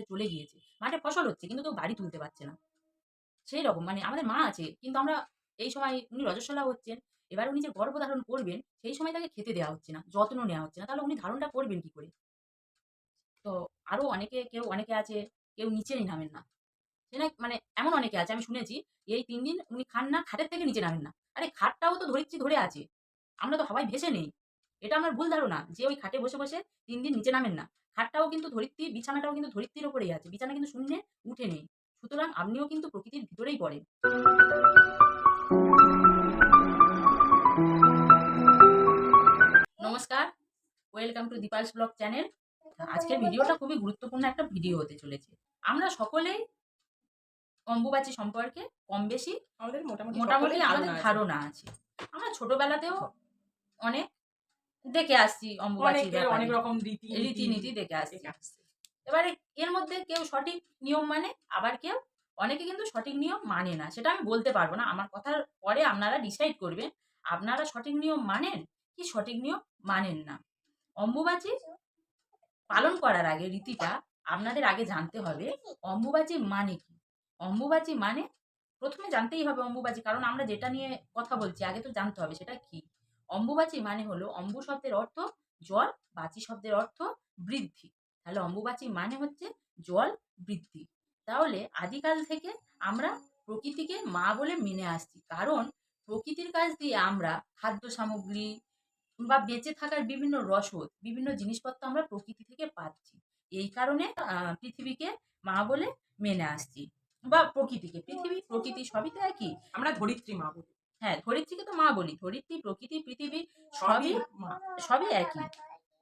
সংসারে চলে গিয়েছে। মাঠে ফসল হচ্ছে, কিন্তু কেউ বাড়ি তুলতে পারছে না। সেই রকম মানে আমাদের মা আছে, কিন্তু আমরা এই সময় উনি রজস্বলা হচ্ছেন, এবার উনি যে গর্ভধারণ করবেন, সেই সময় তাকে খেতে দেওয়া হচ্ছে না, যত্ন নেওয়া হচ্ছে না, তাহলে উনি ধারণটা করবেন কি করে? তো আরও অনেকে, কেউ অনেকে আছে, কেউ নিচেই নামেন না। সে না মানে এমন অনেকে আছে, আমি শুনেছি, এই তিন দিন উনি খান না, খাটের থেকে নিচে নামেন না। আরে খাটটাও তো ধরেছি ধরে আছে, আমরা তো হাওয়ায় ভেসে নেই। এটা আমার ভুল ধারণা যে ওই খাটে বসে বসে তিন দিন নিচে নামেন না। খাটটাও কিন্তু ধরিত্রী বিছানাটাও কিন্তু ধরিত্রীর ওপরেই আছে। বিছানা কিন্তু শূন্যে উঠে নেই। সুতরাং আপনিও কিন্তু প্রকৃতির ভিতরেই পড়েন। নমস্কার। Welcome to Dipal's blog channel. আজকের ভিডিওটা খুবই গুরুত্বপূর্ণ একটা ভিডিও হতে চলেছে। আমরা সকলেই অম্বুবাচী সম্পর্কে কম বেশি আমাদের মোটামুটি মোটামুটি আমাদের ধারণা আছে। আমরা ছোটবেলাতেও অনেক দেখে আসছি অনেক অনেক রকম রীতি রীতিনীতি দেখে আসছি। এবারে এর মধ্যে কেউ সঠিক নিয়ম মানে আবার কেউ অনেকে কিন্তু সঠিক নিয়ম মানে না সেটা আমি বলতে পারব না। আমার কথার পরে আপনারা ডিসাইড করবেন আপনারা সঠিক নিয়ম মানেন কি সঠিক নিয়ম মানেন না। অম্বুবাচী পালন করার আগে রীতিটা আপনাদের আগে জানতে হবে অম্বুবাচী মানে কি? অম্বুবাচী মানে প্রথমে জানতেই হবে অম্বুবাচী কারণ আমরা যেটা নিয়ে কথা বলছি আগে তো জানতে হবে সেটা কি? অম্বুবাচী মানে হলো অম্বু শব্দের অর্থ জল, বাচী শব্দের অর্থ বৃদ্ধি। তাহলে অম্বুবাচী মানে হচ্ছে জল বৃদ্ধি। তাহলে আদিকাল থেকে আমরা প্রকৃতিকে মা বলে মেনে আসছি। কারণ প্রকৃতির কাছ দিয়ে আমরা খাদ্য সামগ্রী বা বেঁচে থাকার বিভিন্ন রসদ, বিভিন্ন জিনিসপত্র আমরা প্রকৃতি থেকে পাচ্ছি। এই কারণে পৃথিবীকে মা বলে মেনে আসছি। বা প্রকৃতিকে, পৃথিবী, প্রকৃতি সবই তো একই। আমরা ধরিত্রী মা বলি। হ্যাঁ ধরিত্রীকে তো মা বলি। ধরিত্রী প্রকৃতি পৃথিবী সবই সবই একই।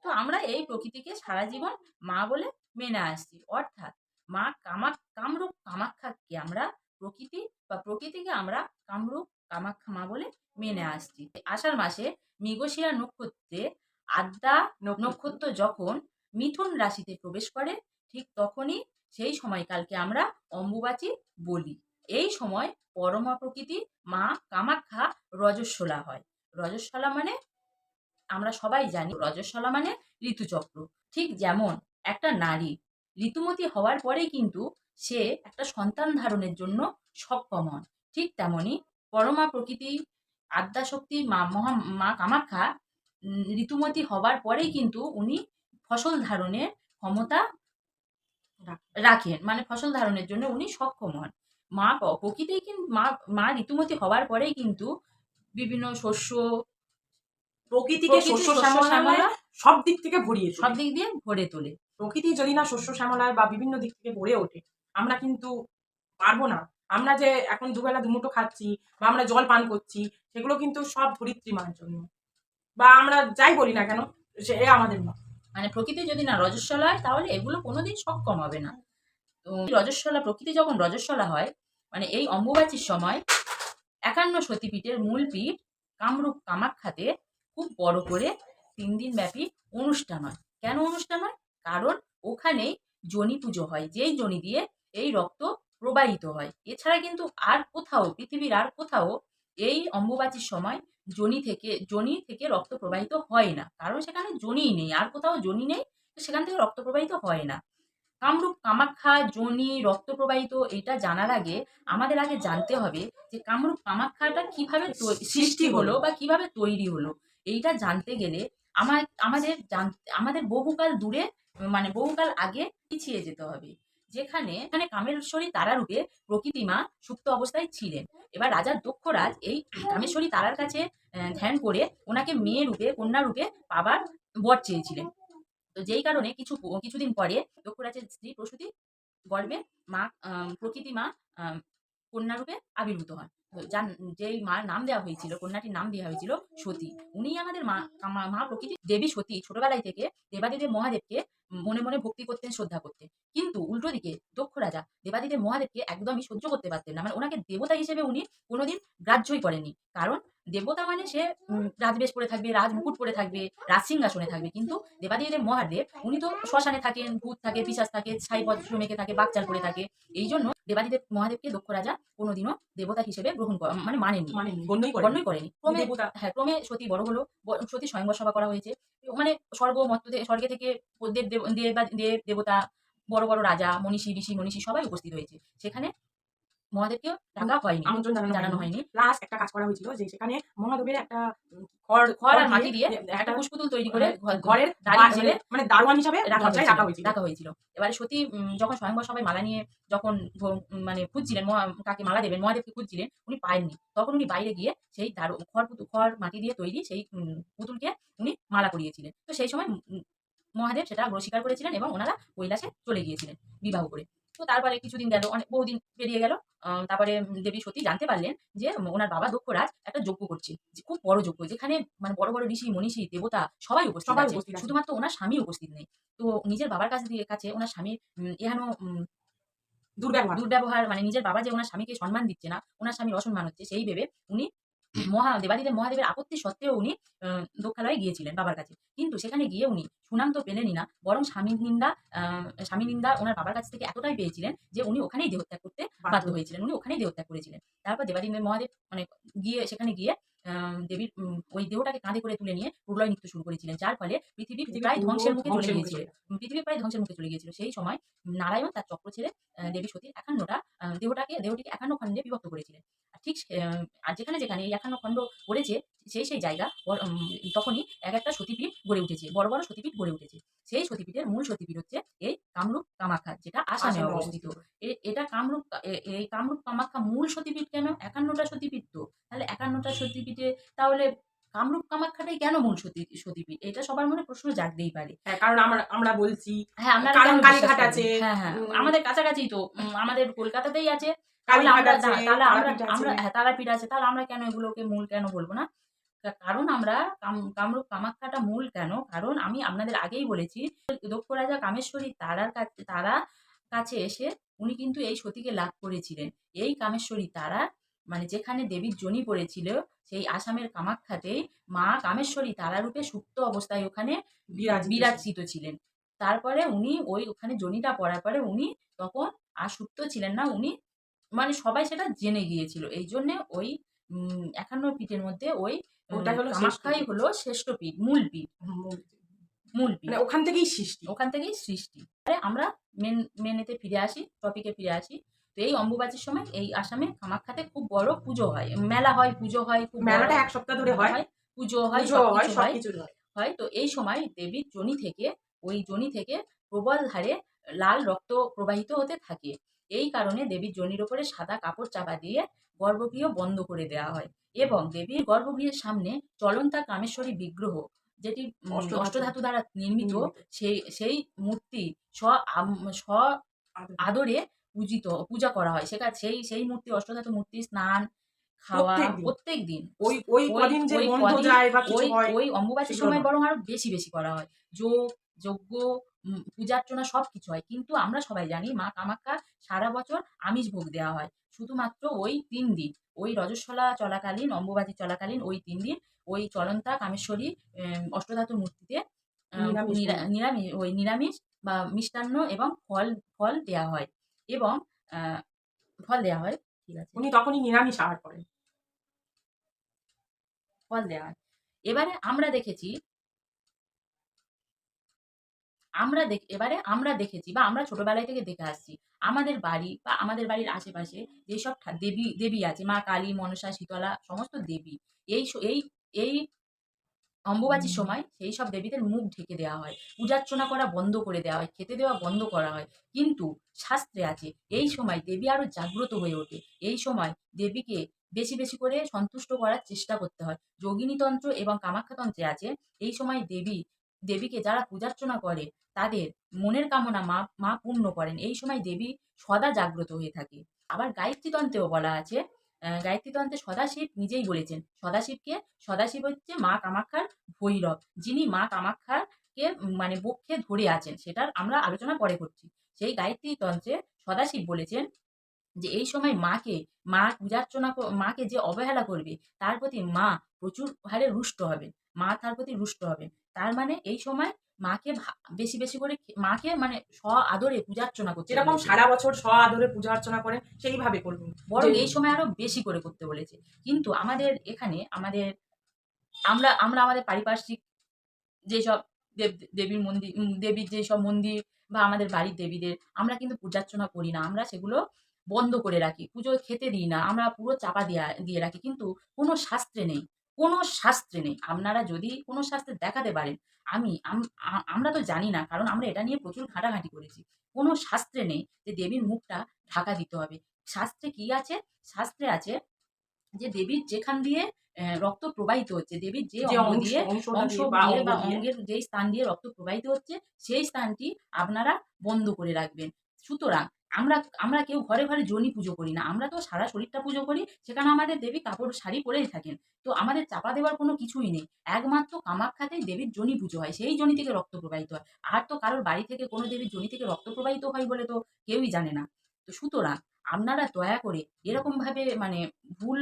তো আমরা এই প্রকৃতিকে সারা জীবন মা বলে মেনে আসছি। অর্থাৎ মা কামাক কামরূপ কামাখ্যাকে আমরা প্রকৃতি বা প্রকৃতিকে আমরা কামরূপ কামাক্ষা মা বলে মেনে আসছি। আষাঢ় মাসে মৃগশিরা নক্ষত্রে আদ্যা নক্ষত্র যখন মিথুন রাশিতে প্রবেশ করে ঠিক তখনই সেই সময়কালকে আমরা অম্বুবাচী বলি। এই সময় পরমা প্রকৃতি মা কামাখ্যা রজস্বলা হয়। রজস্বলা মানে আমরা সবাই জানি, রজস্বলা মানে ঋতুচক্র। ঠিক যেমন একটা নারী ঋতুমতি হওয়ার পরেই কিন্তু সে একটা সন্তান ধারণের জন্য সক্ষম হন। ঠিক তেমনি পরমা প্রকৃতি আদ্যাশক্তি মা মহা, মা কামাখ্যা ঋতুমতি ঋতুমতী হবার পরেই কিন্তু উনি ফসল ধারণের ক্ষমতা রাখেন। মানে ফসল ধারণের জন্য উনি সক্ষম হন। মা প্রকৃতিই কিন্তু মা মা ঋতুমতী হওয়ার পরেই কিন্তু বিভিন্ন শস্য প্রকৃতিকে শস্য শ্যামলা সব দিক থেকে ভরিয়ে সব সব দিক দিয়ে ভরে তোলে। প্রকৃতি যদি না শস্য শ্যামলায় বা বিভিন্ন দিক থেকে ভরে ওঠে আমরা কিন্তু পারব না। আমরা যে এখন দুবেলা দুমুটো খাচ্ছি বা আমরা জল পান করছি সেগুলো কিন্তু সব ধরিত্রী মার জন্য। বা আমরা যাই বলি না কেন সে এ আমাদের মা মানে প্রকৃতি যদি না রজস্বলা হয় তাহলে এগুলো কোনোদিন সক্ষম হবে না। রজস্বলা, প্রকৃতি যখন রজস্বলা হয় মানে এই অম্বুবাচীর সময় একান্ন সতীপীঠের মূল পীঠ কামরূপ কামাখ্যাতে খুব বড় করে তিন দিন ব্যাপী অনুষ্ঠান হয়। কেন অনুষ্ঠান হয়? কারণ ওখানেই জনি পুজো হয়, যেই জনি দিয়ে এই রক্ত প্রবাহিত হয়। এছাড়া কিন্তু আর কোথাও, পৃথিবীর আর কোথাও এই অম্বুবাচীর সময় জনি থেকে জনি থেকে রক্ত প্রবাহিত হয় না। কারণ সেখানে জনিই নেই, আর কোথাও জনি নেই সেখান থেকে রক্ত প্রবাহিত হয় না। কামরূপ কামাখ্যা জনি রক্ত প্রবাহিত এটা জানার আগে আমাদের আগে জানতে হবে যে কামরূপ কামাখ্যাটা কীভাবে সৃষ্টি হলো বা কীভাবে তৈরি হলো। এইটা জানতে গেলে আমার আমাদের জানতে আমাদের বহুকাল দূরে মানে বহুকাল আগে পিছিয়ে যেতে হবে। যেখানে এখানে কামেশ্বরী তারারূপে প্রকৃতিমা সুপ্ত অবস্থায় ছিলেন। এবার রাজার দক্ষরাজ এই কামেশ্বরী তারার কাছে ধ্যান করে ওনাকে মেয়ে রূপে কন্যা রূপে পাবার বর চেয়েছিলেন। তো যেই কারণে কিছু কিছুদিন পরে দক্ষরাজের স্ত্রী প্রসূতি গর্ভে মা প্রকৃতি মা কন্যারূপে আবির্ভূত হন। যার যেই মার নাম দেওয়া হয়েছিল, কন্যাটির নাম দেওয়া হয়েছিল সতী। উনি আমাদের মা, মা- মা প্রকৃতি দেবী সতী। ছোটবেলায় থেকে দেবাদিদেব মহাদেবকে মনে মনে ভক্তি করতেন শ্রদ্ধা করতেন। কিন্তু উল্টো দিকে দক্ষ রাজা দেবাদিদেব মহাদেবকে একদমই সহ্য করতে পারতেন না। মানে ওনাকে দেবতা হিসেবে উনি কোনোদিন গ্রাহ্যই করেননি। কারণ দেবতা মানে সে রাজবেশ পরে থাকবে রাজ মুকুট পরে থাকবে রাজসিংহাসনে থাকবে। কিন্তু দেবাদিদেব মহাদেব উনি তো শ্মশানে থাকেন ভূত থাকে পিসাস থাকে ছাই মেখে থাকে বাকচাল পরে থাকে। এই জন্য দেবাদিদেব মহাদেবকে দক্ষ রাজা কোনোদিনও দেবতা হিসেবে গ্রহণ করা মানে মানেনি মানে গণ্যই গণ্যই করেনি ক্রমে হ্যাঁ ক্রমে সতী বড় হলো সতী স্বয়ংবর সভা করা হয়েছে। মানে স্বর্গ মর্ত স্বর্গে থেকে দেব দেব দেবতা বড় বড় রাজা মনীষী ঋষি মনীষী সবাই উপস্থিত হয়েছে। সেখানে মহাদেবকেও ডাকা হয়নি আমন্ত্রণ জানানো হয়নি। প্লাস একটা কাজ করা হয়েছিল যে সেখানে মহাদেবের একটা খড় খড় আর মাটি দিয়ে একটা একটা তৈরি করে ঘরের দাঁড়ি বা- ছেড়ে মানে দারোয়ান হিসাবে রাখা হয়েছিল রাখা হয়েছিল। রাখা হয়েছিল। এবারে সতী যখন স্বয়ংবর সবাই মালা নিয়ে যখন মানে খুঁজছিলেন কাকে মালা দেবেন মহাদেবকে খুঁজছিলেন উনি পাননি তখন উনি বাইরে গিয়ে সেই দারু খড় খড় মাটি দিয়ে তৈরি সেই পুতুলকে উনি মালা করিয়েছিলেন। তো সেই সময় মহাদেব সেটা স্বীকার করেছিলেন এবং ওনারা কৈলাসে চলে গিয়েছিলেন বিবাহ করে। তো তারপরে কিছুদিন গেল অনেক বহুদিন পেরিয়ে গেল তারপরে দেবী সতী জানতে পারলেন যে ওনার বাবা দক্ষরাজ একটা যজ্ঞ করছে যে খুব বড় যজ্ঞ যেখানে মানে বড় বড় ঋষি মনীষী দেবতা সবাই উপস্থিত সবাই উপস্থিত শুধুমাত্র ওনার স্বামী উপস্থিত নেই। তো নিজের বাবার কাছে দিয়ে কাছে ওনার স্বামীর এহানো উম, দুর্ব্যবহার। দুর্ব্যবহার মানে নিজের বাবা যে ওনার স্বামীকে সম্মান দিচ্ছে না ওনার স্বামীর অসম্মান হচ্ছে সেই ভেবে উনি মহা মহাদেবের আপত্তি সত্ত্বেও উনি দক্ষালয়ে গিয়েছিলেন বাবার কাছে। কিন্তু সেখানে গিয়ে উনি সুনাম তো পেলেনই না, বরং স্বামী নিন্দা স্বামী নিন্দা ওনার বাবার কাছ থেকে এতটাই পেয়েছিলেন যে উনি ওখানেই দেহত্যাগ করতে বাধ্য হয়েছিলেন, উনি ওখানেই দেহত্যাগ করেছিলেন। তারপর দেবাদিদেব মহাদেব মানে গিয়ে, সেখানে গিয়ে দেবীর ওই দেহটাকে কাঁধে করে তুলে নিয়ে প্রলয় নৃত্য শুরু করেছিলেন। যার ফলে পৃথিবী প্রায় ধ্বংসের মুখে চলে গিয়েছিল। পৃথিবী প্রায় ধ্বংসের মুখে চলে গিয়েছিল। সেই সময় নারায়ণ তার চক্র ছেড়ে দেবী সতীর একান্নটা দেহটাকে দেহটিকে একান্ন খণ্ডে বিভক্ত করেছিলেন। আর ঠিক আর যেখানে যেখানে এই একান্ন খণ্ড পড়েছে সেই সেই জায়গা তখনই এক একটা সতীপীঠ গড়ে উঠেছে বড় বড় সতীপীঠ গড়ে উঠেছে। সেই সতীপীঠের মূল সতীপীঠ হচ্ছে এই কামরূপ কামাখ্যা যেটা আসামে অবস্থিত। এ- এটা কামরূপ এই কামরূপ কামাখ্যা মূল সতীপীঠ কেন? একান্নটা সতীপীঠ তো। তাহলে একান্নটা সতীপীঠে তাহলে কামরূপ কামাখ্যাটাই কেন মূল সতী সতীপীঠ এটা সবার মনে প্রশ্ন জাগতেই পারে। হ্যাঁ কারণ আমরা আমরা বলছি হ্যাঁ কেন কালীঘাট আছে, হ্যাঁ হ্যাঁ আমাদের কাছাকাছি তো আমাদের কলকাতাতেই আছে। তাহলে আমরা তাহলে আমরা। আমরা হ্যাঁ তারাপীঠ আছে তাহলে আমরা কেন এগুলোকে মূল কেন বলব না? কারণ আমরা কামরূপ কামাখ্যাটা মূল কেন? কারণ আমি আপনাদের আগেই বলেছি দক্ষ রাজা কামেশ্বরী তারার কাছে তারা কাছে এসে উনি কিন্তু এই সতীকে লাভ করেছিলেন। এই কামেশ্বরী তারা মানে যেখানে দেবীর জনি পড়েছিল সেই আসামের কামাখ্যাতেই মা কামেশ্বরী তারারূপে সুপ্ত অবস্থায় ওখানে বিরাজিত বিরাজিত ছিলেন। তারপরে উনি ওই ওখানে জনিটা পড়ার পরে উনি তখন আর সুপ্ত ছিলেন না উনি মানে সবাই সেটা জেনে গিয়েছিল। এই জন্যে ওই একান্ন পীঠের মধ্যে ওই ওটা হলো কামাখ্যাই। হলো শ্রেষ্ঠ পীঠ মূল পীঠ। মূল পীঠ। মানে ওখান থেকেই সৃষ্টি। ওখান থেকেই সৃষ্টি। আরে আমরা মেন মেনেতে ফিরে আসি টপিকে ফিরে আসি। তো এই অম্বুবাচীর সময় এই আসামে কামাখ্যাতে খুব বড় পুজো হয়। মেলা হয় পুজো হয় খুব মেলাটা এক সপ্তাহ ধরে হয়। পুজো হয় সবকিছু হয়। হয়। তো এই সময় দেবীর জনি থেকে ওই জনি থেকে প্রবল হারে লাল রক্ত প্রবাহিত হতে থাকে। এই কারণে দেবীর জনির ওপরে সাদা কাপড় চাপা দিয়ে গর্ভগৃহ বন্ধ করে দেওয়া হয় এবং দেবীর গর্ভগৃহের সামনে চলন্তা কামেশ্বরী বিগ্রহ যেটি অষ্টধাতু। দ্বারা নির্মিত। সেই সেই মূর্তি স্ব আদরে পূজিত পূজা করা হয়। সেখানে সেই সেই মূর্তি অষ্টধাতু মূর্তি স্নান খাওয়া প্রত্যেক দিন? ওই ওই কদিন যে বন্ধ যায় বা কিছু হয় ওই অম্বুবাচীর সময় বরং আরও বেশি বেশি করা হয়। যোগ যজ্ঞ পূজার্চনা সব কিছু হয়। কিন্তু আমরা সবাই জানি মা কামাখ্যা সারা বছর আমিষ ভোগ দেওয়া হয়। শুধুমাত্র ওই তিন দিন। ওই রজস্বলা চলাকালীন অম্বুবাচী চলাকালীন ওই তিন দিন ওই চলন্তা কামেশ্বরী উম, অষ্টধাতু মূর্তিতে নিরা- নিরামিষ ওই নিরামিষ বা মিষ্টান্ন এবং ফল ফল দেওয়া হয়। এবং ফল দেওয়া হয় ঠিক আছে? উনি তখনই নিরামিষ আহার করেন। ফল দেওয়া হয়। এবারে আমরা দেখেছি আমরা দেখ এবারে আমরা দেখেছি বা আমরা ছোটবেলায় থেকে দেখে আসছি আমাদের বাড়ি বা আমাদের বাড়ির আশেপাশে যেসব দেবী দেবী আছে মা কালী মনসা শীতলা সমস্ত দেবী এই এই এই অম্বুবাচীর সময় সেই সব দেবীদের মুখ ঢেকে দেওয়া হয়। পূজার্চনা করা বন্ধ করে দেওয়া হয় খেতে দেওয়া বন্ধ করা হয়। কিন্তু শাস্ত্রে আছে এই সময় দেবী আরও জাগ্রত হয়ে ওঠে। এই সময় দেবীকে বেশি বেশি করে সন্তুষ্ট করার চেষ্টা করতে হয়। যোগিনীতন্ত্র এবং কামাখ্যাতন্ত্রে আছে এই সময় দেবী দেবীকে যারা পূজার্চনা করে তাদের মনের কামনা মা মা পূর্ণ করেন। এই সময় দেবী সদা জাগ্রত হয়ে থাকে। আবার গায়ত্রীতন্ত্রেও বলা আছে গায়ত্রীতন্ত্রে সদাশিব নিজেই বলেছেন সদাশিবকে সদাশিব হচ্ছে মা কামাখ্যার ভৈরব যিনি মা উম, মানে বক্ষে ধরে আছেন সেটার আমরা আলোচনা পরে করছি। সেই গায়ত্রী তন্ত্রে সদাশিব বলেছেন যে এই সময় মাকে মা পূজার্চনা মাকে যে অবহেলা করবে তার প্রতি মা প্রচুর হারে রুষ্ট হবে মা তার প্রতি রুষ্ট হবে তার মানে এই সময় মাকে ভা- বেশি বেশি করে মাকে মানে স্ব আদরে পূজার্চনা করতে যেরকম বলেছে। সারা বছর স্ব আদরে পূজা অর্চনা করে সেইভাবে করবেন বরং এই সময় আরও বেশি করে করতে বলেছে। কিন্তু আমাদের এখানে আমাদের আমরা আমরা আমাদের পারিপার্শ্বিক যেসব দেব দেবীর মন্দির দেবীর যে সব মন্দির বা আমাদের বাড়ির দেবীদের আমরা কিন্তু পূজার্চনা করি না। আমরা সেগুলো বন্ধ করে রাখি। পুজো খেতে দিই না। আমরা পুরো চাপা দিয়ে দিয়ে রাখি। কিন্তু কোনো শাস্ত্রে নেই। কোনো শাস্ত্রে নেই। আপনারা যদি কোনো শাস্ত্রে দেখাতে পারেন আমি আম- আমরা তো জানি না কারণ আমরা এটা নিয়ে প্রচুর ঘাটাঘাটি করেছি। কোনো শাস্ত্রে নেই যে দেবীর মুখটা ঢাকা দিতে হবে। শাস্ত্রে কি আছে? শাস্ত্রে আছে যে দেবীর যেখান দিয়ে রক্ত প্রবাহিত হচ্ছে দেবীর যে যে অঙ্গ দিয়ে অংশ দিয়ে বা অঙ্গের যেই স্থান দিয়ে রক্ত প্রবাহিত হচ্ছে সেই স্থানটি আপনারা বন্ধ করে রাখবেন। সুতরাং আমরা আমরা কেউ ঘরে ঘরে জনি পুজো করি না। আমরা তো সারা শরীরটা পুজো করি সেখানে আমাদের দেবী কাপড় শাড়ি পরেই থাকেন। তো আমাদের চাপা দেওয়ার কোনো কিছুই নেই। একমাত্র কামাখ্যাতেই দেবীর জনি পুজো হয় সেই জনি থেকে রক্ত প্রবাহিত হয়। আর তো কারোর বাড়ি থেকে কোনো দেবীর জনি থেকে রক্ত প্রবাহিত হয় বলে তো কেউই জানে না। তো সুতরাং আপনারা দয়া করে এরকমভাবে মানে ভুল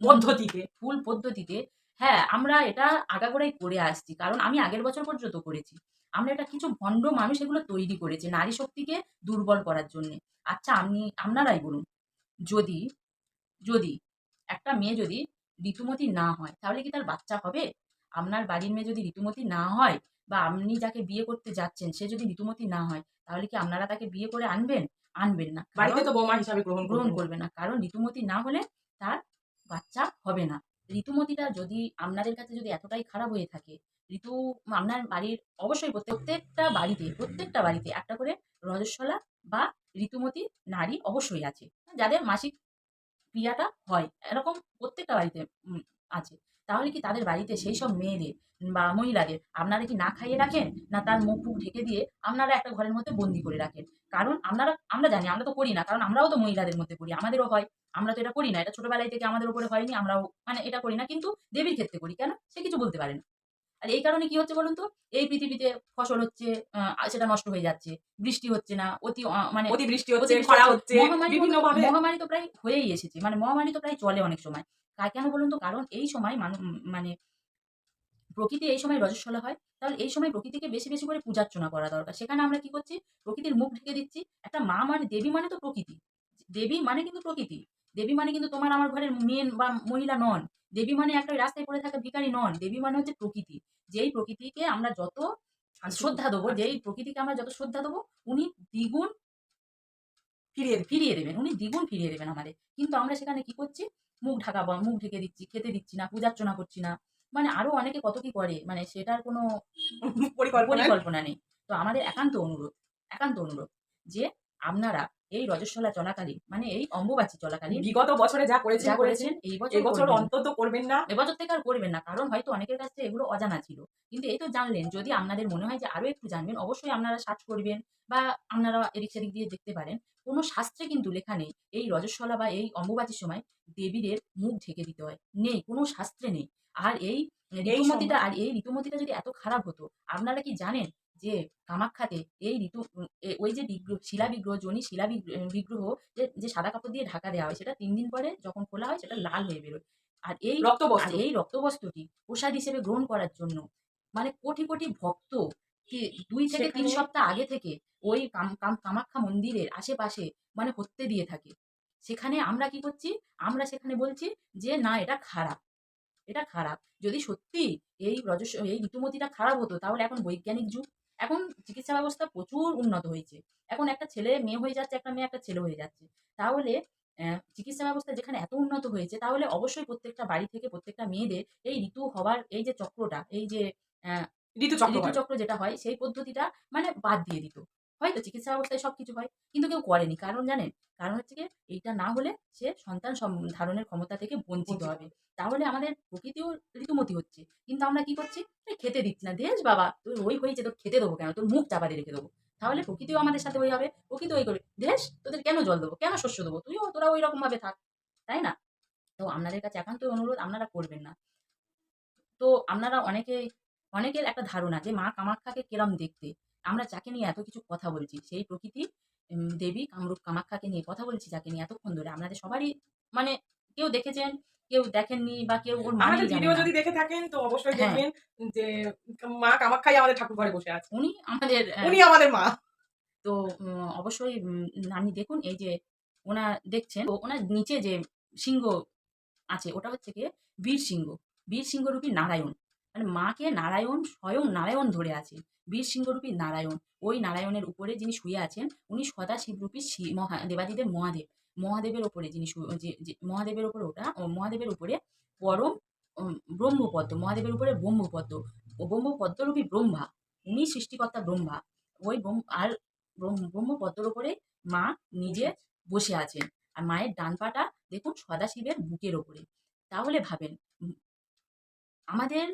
পদ্ধতিতে। ভুল পদ্ধতিতে হ্যাঁ আমরা এটা আগাগোড়াই করে আসছি। কারণ আমি আগের বছর পর্যন্ত করেছি। আমরা এটা কিছু ভণ্ড মানুষ এগুলো তৈরি করেছে নারী শক্তিকে দুর্বল করার জন্য। আচ্ছা আপনি আপনারাই বলুন। যদি যদি একটা মেয়ে যদি ঋতুমতি না হয় তাহলে কি তার বাচ্চা হবে? আপনার বাড়ির মেয়ে যদি ঋতুমতি না হয় বা আপনি যাকে বিয়ে করতে যাচ্ছেন সে যদি ঋতুমতি না হয় তাহলে কি আপনারা তাকে বিয়ে করে আনবেন? আনবেন না। বাড়িতে তো বৌমা হিসাবে গ্রহণ গ্রহণ করবে করবে না। কারণ ঋতুমতি না হলে তার বাচ্চা হবে না। ঋতুমতিটা যদি আপনাদের কাছে যদি এতটাই খারাপ হয়ে থাকে, ঋতু আপনার বাড়ির অবশ্যই প্রত্যেকটা বাড়িতে প্রত্যেকটা বাড়িতে একটা করে রজস্বলা বা ঋতুমতি নারী অবশ্যই আছে। যাদের মাসিক ক্রিয়াটা হয়, এরকম প্রত্যেকটা বাড়িতে আছে। তাহলে কি তাদের বাড়িতে সেই সব মেয়েদের বা মহিলাদের আপনারা কি না খাইয়ে রাখেন? না তার মুখ ফুক ঢেকে দিয়ে আপনারা একটা ঘরের মধ্যে বন্দি করে রাখেন? কারণ আপনারা, আমরা জানি আমরা তো করি না, কারণ আমরাও তো মহিলাদের মধ্যে করি আমাদেরও হয়। আমরা তো এটা করি না, এটা ছোটবেলায় থেকে আমাদের উপরে হয়নি, আমরাও মানে এটা করি না, কিন্তু দেবীর ক্ষেত্রে করি, কেন? সে কিছু বলতে পারে না। আর এই কারণে কি হচ্ছে বলুন তো? এই পৃথিবীতে ফসল হচ্ছে সেটা নষ্ট হয়ে যাচ্ছে বৃষ্টি হচ্ছে না অতি মানে অতিবৃষ্টি হচ্ছে খরা হচ্ছে, মহামারী তো প্রায় হয়েই এসেছে মানে মহামারী তো প্রায় চলে অনেক সময়। কেন বলুন তো? কারণ এই সময় মানুষ মানে প্রকৃতি এই সময় রজস্বলা হয় তাহলে এই সময় প্রকৃতিকে বেশি বেশি করে পূজার্চনা করা দরকার। সেখানে আমরা কি করছি? প্রকৃতির মুখ ঢেকে দিচ্ছি একটা মা মানে দেবী মানে তো প্রকৃতি। দেবী মানে কিন্তু প্রকৃতি। দেবী মানে কিন্তু তোমার আমার ঘরের মেন বা মহিলা নন। দেবী মানে একটা রাস্তায় পড়ে থাকা ভিখারি নন। দেবী মানে হচ্ছে প্রকৃতি। যেই প্রকৃতিকে আমরা যত শ্রদ্ধা দেবো যেই প্রকৃতিকে আমরা যত শ্রদ্ধা দেবো উনি দ্বিগুণ ফিরিয়ে ফিরিয়ে দেবেন। উনি দ্বিগুণ ফিরিয়ে দেবেন আমাদের। কিন্তু আমরা সেখানে কি করছি? মুখ ঢাকা বা মুখ ঢেকে দিচ্ছি খেতে দিচ্ছি না পূজার্চনা করছি না। মানে আরও অনেকে কত কি করে মানে সেটার কোনো পরিকল্পনা নেই। তো আমাদের একান্ত অনুরোধ একান্ত অনুরোধ যে আপনারা এই রজস্বলা চলাকালীন মানে এই অম্বুবাচী চলাকালীন বিগত বছরে যা করেছেন করেছেন এই বছর অন্তত করবেন না। এবছর থেকে আর করবেন না কারণ হয়তো অনেকের কাছে এগুলো অজানা ছিল। কিন্তু এই তো জানলেন যদি আপনাদের মনে হয় যে আরও একটু জানবেন অবশ্যই আপনারা সার্চ করবেন বা আপনারা এদিক সেদিক দিয়ে দেখতে পারেন। কোনো শাস্ত্রে কিন্তু লেখা নেই এই রজস্বলা বা এই অম্বুবাচীর সময় দেবীদের মুখ ঢেকে দিতে হয়। নেই কোনো শাস্ত্রে নেই। আর এই ঋতুমতিটা আর এই ঋতুমতিটা যদি এত খারাপ হতো আপনারা কি জানেন যে কামাখ্যাতে এই ঋতু ওই যে বিগ্রহ শিলা বিগ্রহ জনি শিলা বিগ্র- বিগ্রহ যে যে সাদা কাপড় দিয়ে ঢাকা দেওয়া হয় সেটা তিন দিন পরে যখন খোলা হয় সেটা লাল হয়ে বেরোয়। আর এই আর রক্তবস্ত্র এই রক্তবস্তুটি প্রসাদ হিসেবে গ্রহণ করার জন্য মানে কোটি কোটি ভক্ত কি দুই থেকে তিন সপ্তাহ আগে থেকে ওই কাম- কাম- কামাখ্যা মন্দিরের আশেপাশে মানে হত্যে দিয়ে থাকে। সেখানে আমরা কি করছি? আমরা সেখানে বলছি যে না এটা খারাপ। এটা খারাপ। যদি সত্যি এই রজস এই ঋতুমতিটা খারাপ হতো তাহলে এখন বৈজ্ঞানিক যুগ। এখন চিকিৎসা ব্যবস্থা প্রচুর উন্নত হয়েছে। এখন একটা ছেলে মেয়ে হয়ে যাচ্ছে একটা মেয়ে একটা ছেলে হয়ে যাচ্ছে। তাহলে চিকিৎসা ব্যবস্থা যেখানে এত উন্নত হয়েছে তাহলে অবশ্যই প্রত্যেকটা বাড়ি থেকে প্রত্যেকটা মেয়েদের এই ঋতু হওয়ার এই যে চক্রটা এই যে ঋতু চক্র ঋতুচক্র যেটা হয় সেই পদ্ধতিটা মানে বাদ দিয়ে দিত। হয়তো চিকিৎসা ব্যবস্থায় সব কিছু হয় কিন্তু কেউ করেনি। কারণ জানেন? কারণ হচ্ছে কি এইটা না হলে সে সন্তান ধারণের ক্ষমতা থেকে বঞ্চিত। হবে। তাহলে আমাদের প্রকৃতিও ঋতুমতি হচ্ছে। কিন্তু আমরা কি করছি? খেতে দিচ্ছি না। দেশ বাবা তুই ওই হয়েছে তোর খেতে দেবো কেন? তোর মুখ চাপা দিয়ে রেখে দেবো। তাহলে প্রকৃতিও আমাদের সাথে ওই হবে। প্রকৃতি ওই করবে। দেশ তোদের কেন জল দেবো? কেন শস্য দেবো? তুইও তোরা ওই রকম ভাবে থাক। তাই না? তো আপনাদের কাছে একান্ত অনুরোধ আপনারা করবেন না। তো আপনারা অনেকে অনেকের একটা ধারণা যে মা কামাখ্যাকে কেরম দেখতে? আমরা যাকে নিয়ে এত কিছু কথা বলছি সেই প্রকৃতি দেবী কামরূপ কামাখ্যাকে নিয়ে কথা বলছি যাকে নিয়ে এতক্ষণ ধরে। আপনাদের সবারই মানে কেউ দেখেছেন কেউ দেখেননি বা কেউ ওর আমাদের ভিডিও যদি দেখে থাকেন তো অবশ্যই হ্যাঁ। দেখবেন যে মা কামাখ্যাই আমাদের ঠাকুর ঘরে বসে আছে। উনি আমাদের উনি আমাদের মা। তো অবশ্যই আপনি দেখুন এই যে ওনা দেখছেন তো ওনার নিচে যে সিংহ আছে ওটা হচ্ছে কি বীর সিংহ বীর সিংহ সিংহরূপী নারায়ণ। মানে মাকে নারায়ণ স্বয়ং নারায়ণ ধরে আছে বীর সিংহরূপী নারায়ণ। ওই নারায়ণের উপরে যিনি শুয়ে আছেন, উনি সদা শিবরূপী মহা, দেবাদিদেব মহাদেব। মহাদেবের ওপরে যিনি মহাদেবের ওপরে ওটা মহাদেবের উপরে পরম ব্রহ্মপদ্ম, মহাদেবের উপরে ব্রহ্মপদ্ম, ও ব্রহ্মপদ্মরূপী ব্রহ্মা, উনি সৃষ্টিকর্তা ব্রহ্মা। ওই আর ব্রহ্মপদ্মর ওপরে মা নিজে বসে আছেন। আর মায়ের ডান পাটা দেখুন সদাশিবের বুকের ওপরে তাহলে ভাবেন আমাদের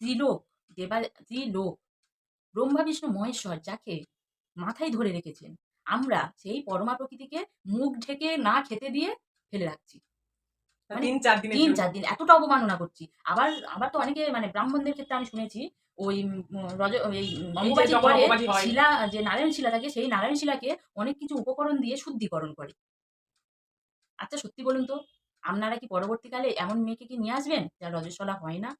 ত্রিলোক দেবা ত্রিলোক ব্রহ্মা বিষ্ণু মহেশ্বর যাকে মাথায় ধরে রেখেছেন আমরা সেই পরমা প্রকৃতিকে মুখ ঢেকে না খেতে দিয়ে ফেলে রাখছি। মানে তিন চার দিনের তিন চার দিন এতটা অবমাননা করছি। আবার আবার তো অনেকে মানে ব্রাহ্মণদের ক্ষেত্রে আমি শুনেছি ওই রজ এই পরে অম্বুবাচী হয়। শিলা যে নারায়ণ শিলা থাকে সেই নারায়ণ শিলাকে অনেক কিছু উপকরণ দিয়ে শুদ্ধিকরণ করে। আচ্ছা সত্যি বলুন তো আপনারা কি পরবর্তীকালে এমন মেয়েকে কি নিয়ে আসবেন যা রজস্বলা হয় না?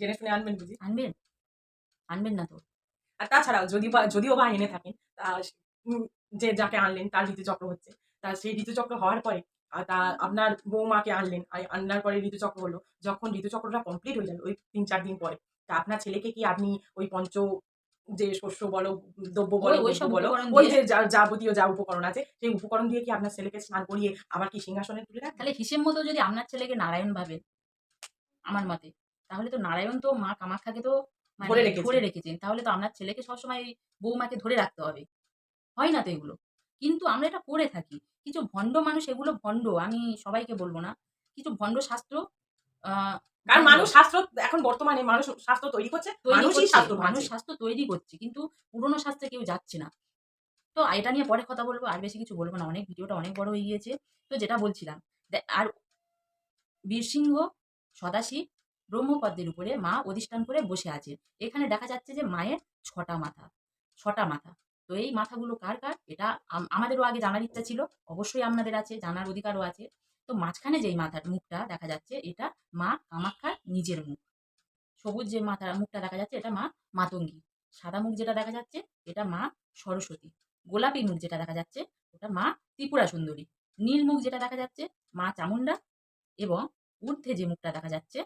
জেনে শুনে আনবেন বুঝি? আনবেন? আনবেন না তো। আর তাছাড়াও যদি বা যদিও বা এনে থাকেন যে যাকে আনলেন তার ঋতুচক্র হচ্ছে। তা সেই ঋতুচক্র হওয়ার পরে তা আপনার বৌমাকে আনলেন আনার পরে ঋতুচক্র হলো যখন ঋতুচক্রটা কমপ্লিট হয়ে যাবে ওই তিন চার দিন পরে তা আপনার ছেলেকে কি আপনি ওই পঞ্চ যে শস্য বলো দ্রব্য বলো ওই- সব বলো ওই যে যাবতীয় যা উপকরণ আছে সেই উপকরণ দিয়ে কি আপনার ছেলেকে স্নান করিয়ে আবার কি সিংহাসনে তুলে তাহলে হিসেব মতো যদি আপনার ছেলেকে নারায়ণ ভাবে আমার মতে। তাহলে তো নারায়ণ তো মা কামাখ্যাকে তো মানে ধরে রেখেছেন। ধরে রেখেছেন। তাহলে তো আপনার ছেলেকে সবসময় ওই বৌমাকে ধরে রাখতে হবে। হয় না তো এগুলো? কিন্তু আমরা এটা করে থাকি। কিছু ভণ্ড মানুষ এগুলো ভণ্ড আমি সবাইকে বলব না। কিছু ভণ্ড শাস্ত্র কারণ মানুষ শাস্ত্র এখন বর্তমানে মানুষ শাস্ত্র তৈরি করছে মানুষই শাস্ত্র মানুষ। স্বাস্থ্য তৈরি করছে কিন্তু পুরোনো স্বাস্থ্যে কেউ যাচ্ছে না। তো এটা নিয়ে পরে কথা বলব আর বেশি কিছু বলব না। অনেক ভিডিওটা অনেক বড় হয়ে গিয়েছে। তো যেটা বলছিলাম আর বীরসিংহ সদাশিব ব্রহ্মপদ্মের উপরে মা অধিষ্ঠান করে বসে আছে। এখানে দেখা যাচ্ছে যে মায়ের ছটা মাথা ছটা মাথা। তো এই মাথাগুলো কার কার? এটা আম- আমাদেরও আগে জানার ইচ্ছা ছিল, অবশ্যই আপনাদের আছে, জানার অধিকারও আছে। তো মাঝখানে যেই মাথার মুখটা দেখা যাচ্ছে, এটা মা কামাক্ষার নিজের মুখ। সবুজ যে মাথা, মুখটা দেখা যাচ্ছে, এটা মা মাতঙ্গী। সাদা মুখ যেটা দেখা যাচ্ছে, এটা মা সরস্বতী। গোলাপি মুখ যেটা দেখা যাচ্ছে, ওটা মা ত্রিপুরা সুন্দরী। নীল মুখ যেটা দেখা যাচ্ছে, মা চামুন্ডা এবং ঊর্ধ্বে যে মুখটা দেখা যাচ্ছে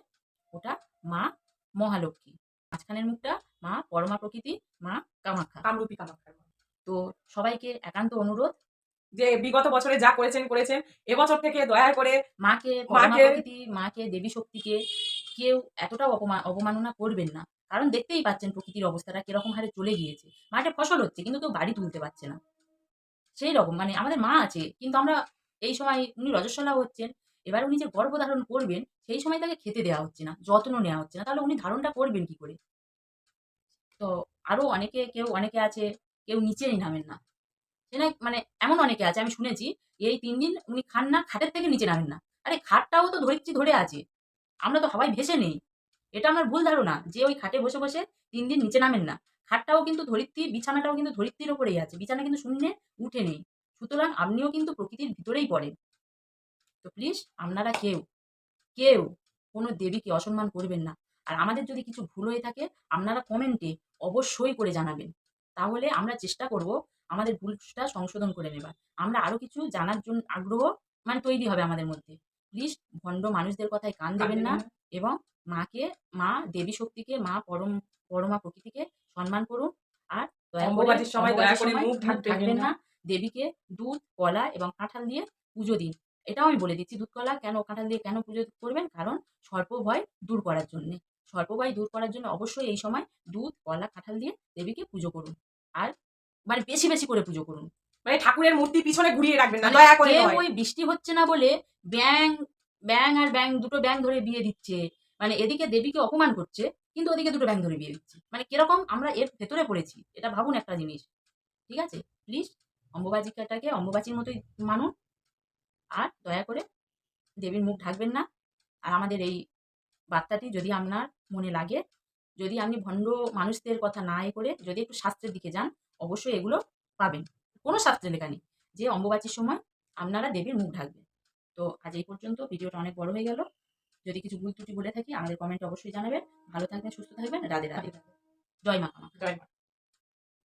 ওটা মা মহালক্ষ্মী। মাঝখানের মুখটা মা পরমা প্রকৃতি মা কামাখ্যা। কামরূপী কামাখ্যার মা। তো সবাইকে একান্ত অনুরোধ যে বিগত বছরে যা করেছেন করেছেন এবছর থেকে দয়া করে মাকে মাকে- মাকে দেবী শক্তিকে কেউ এতটাও অপমান অবমাননা করবেন না। কারণ দেখতেই পাচ্ছেন প্রকৃতির অবস্থাটা কীরকম হারে চলে গিয়েছে। মাঠে ফসল হচ্ছে কিন্তু কেউ বাড়ি তুলতে পারছে না। সেই রকম মানে আমাদের মা আছে কিন্তু আমরা এই সময় উনি রজস্বলা হচ্ছেন। এবার উনি যে গর্ভধারণ করবেন, সেই সময় তাকে খেতে দেওয়া হচ্ছে না, যত্ন নেওয়া হচ্ছে না। তাহলে উনি ধারণটা করবেন কি করে? তো আরও অনেকে, কেউ অনেকে আছে, কেউ নিচেই নামেন না। মানে এমন অনেকে আছে, আমি শুনেছি, এই তিন দিন উনি খান না, খাটের থেকে নিচে নামেন না। আরে খাটটাও তো ধরিত্রী ধরে আছে, আমরা তো হাওয়ায় ভেসে নেই। এটা আমার ভুল ধারণা, যে ওই খাটে বসে বসে তিন দিন নিচে নামেন না। খাটটাও কিন্তু ধরিত্রী, বিছানাটাও কিন্তু ধরিত্রীর ওপরেই আছে, বিছানা কিন্তু শূন্যে উঠে নেই। সুতরাং আপনিও কিন্তু প্রকৃতির ভিতরেই পড়েন। তো প্লিজ আপনারা কেউ কেউ কোনো দেবীকে অসম্মান করবেন না। আর আমাদের যদি কিছু ভুল হয়ে থাকে আপনারা কমেন্টে অবশ্যই করে জানাবেন। তাহলে আমরা চেষ্টা করব আমাদের ভুলটা সংশোধন করে নেবার। আমরা আরও কিছু জানার জন্য আগ্রহ মানে তৈরি হবে আমাদের মধ্যে। প্লিজ ভণ্ড মানুষদের কথায় কান দেবেন না এবং মাকে মা দেবী শক্তিকে মা পরম পরমা প্রকৃতিকে সম্মান করুন। আর দয়া করে সময় দয়া করে সময় মুখ মুখ ঢাকবেন ঢাকবেন না। না। দেবীকে দুধ কলা এবং কাঁঠাল দিয়ে পুজো দিন। এটাও আমি বলে দিচ্ছি দুধ কলা কেন কাঁঠাল দিয়ে কেন পুজো করবেন? কারণ সর্প ভয় দূর করার জন্যে। সর্প ভয় দূর করার জন্য অবশ্যই এই সময় দুধ কলা কাঁঠাল দিয়ে দেবীকে পুজো করুন। আর মানে বেশি বেশি করে পুজো করুন। মানে ঠাকুরের মূর্তি পিছনে ঘুরিয়ে রাখবেন না মানে দয়া করে ওই বৃষ্টি হচ্ছে না বলে ব্যাং ব্যাং আর ব্যাং দুটো ব্যাং ধরে বিয়ে দিচ্ছে। মানে এদিকে দেবীকে অপমান করছে কিন্তু ওদিকে দুটো ব্যাং ধরে বিয়ে দিচ্ছে। মানে কীরকম আমরা এর ভেতরে পড়েছি এটা ভাবুন একটা জিনিস। ঠিক আছে? প্লিজ অম্বুবাচিকাটাকে অম্বুবাচির মতোই মানুন। আর দয়া করে দেবীর মুখ ঢাকবেন না। আর আমাদের এই বার্তাটি যদি আপনার মনে লাগে, যদি আপনি ভণ্ড মানুষদের কথা না এ করে যদি একটু শাস্ত্রের দিকে যান, অবশ্যই এগুলো পাবেন। কোনো শাস্ত্রে লেখা নেই। যে অম্বুবাচীর সময় আপনারা দেবীর মুখ ঢাকবেন। তো আজ এই পর্যন্ত। ভিডিওটা অনেক বড় হয়ে গেল। যদি কিছু ভুল ত্রুটি বলে থাকি, আমাদের কমেন্টে অবশ্যই জানাবেন। ভালো থাকবেন, সুস্থ থাকবেন। রাধে রাধে। জয় মা জয় মা।